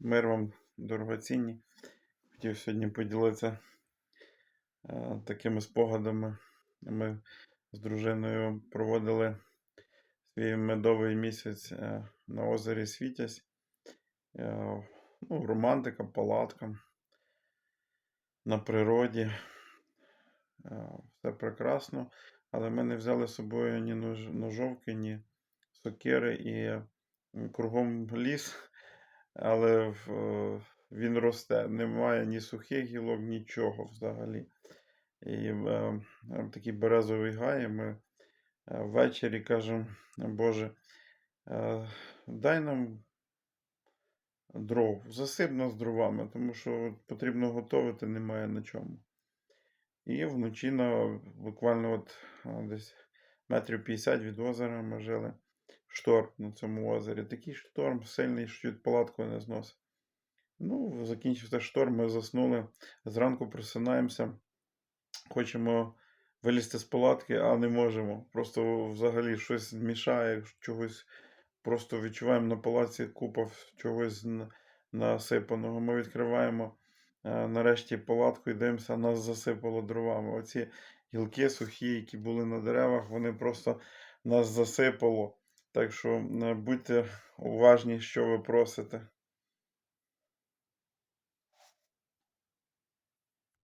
Мир вам, дорогоцінні. Хотів сьогодні поділитися е, такими спогадами. Ми з дружиною проводили свій медовий місяць е, на озері Світязь. Е, ну, романтика, палатка на природі. Е, все прекрасно. Але ми не взяли з собою ні нож- ножовки, ні сокири і кругом ліс. Але е, він росте. Немає ні сухих гілок, нічого взагалі. І е, е, такий березовий гай. Ми е, ввечері кажемо, Боже, е, дай нам дров, засип нас дровами, тому що потрібно готувати, немає на чому. І вночі на буквально от десь метрів 50 від озера ми жили. Шторм на цьому озері. Такий шторм сильний, що чуть палатку не зносив. Ну, закінчився шторм, ми заснули. Зранку просинаємося, хочемо вилізти з палатки, а не можемо. Просто взагалі щось мішає, чогось просто відчуваємо на палаці купа чогось насипаного. Ми відкриваємо е, нарешті палатку і дивимося, нас засипало дровами. Оці гілки сухі, які були на деревах, вони просто нас засипало. Так що е, будьте уважні, що ви просите.